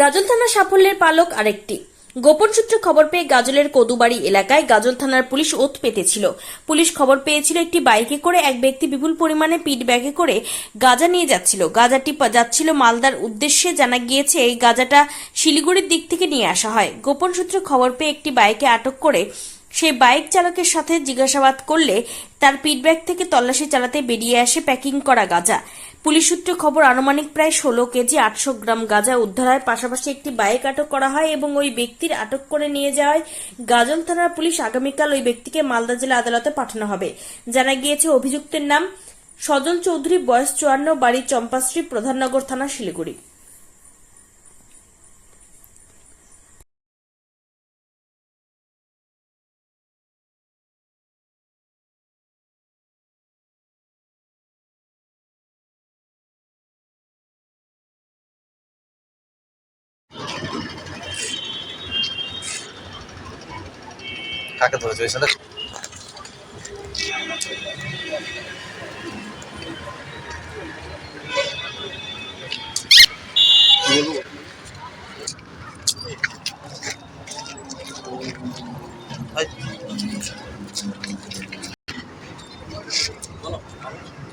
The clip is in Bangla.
গাজল থানার সাফল্যের পালক আরেকটি। গোপন সূত্রে খবর পেয়ে গাজলের কদুবাড়ি এলাকায় গাজল থানার পুলিশ ওত পেতেছিল। পুলিশ খবর পেয়েছিল একটি বাইকে করে এক ব্যক্তি বিপুল পরিমাণে পিট ব্যাগে করে গাঁজা নিয়ে যাচ্ছিল। গাঁজাটি যাচ্ছিল মালদার উদ্দেশ্যে জানা গিয়েছে এই গাঁজাটা শিলিগুড়ির দিক থেকে নিয়ে আসা হয়। গোপন সূত্রে খবর পেয়ে একটি বাইকে আটক করে সেই বাইক চালকের সাথে জিজ্ঞাসাবাদ করলে তার পিটব্যাগ থেকে তল্লাশি চালাতে বেরিয়ে আসে প্যাকিং করা গাঁজা। পুলিশ সূত্রে খবর, আনুমানিক প্রায় ষোলো কেজি আটশো গ্রাম গাঁজা উদ্ধারের পাশাপাশি একটি বাইক আটক করা হয় এবং ওই ব্যক্তির আটক করে নিয়ে যাওয়ায় গাজল থানার পুলিশ আগামীকাল ওই ব্যক্তিকে মালদা জেলা আদালতে পাঠানো হবে। জানা গিয়েছে, অভিযুক্তের নাম সজল চৌধুরী, বয়স চুয়ান্ন, বাড়ি চম্পাশ্রী, প্রধাননগর থানা শিলিগুড়ি। কাকে ধরেছে ওই সাথে Thank you.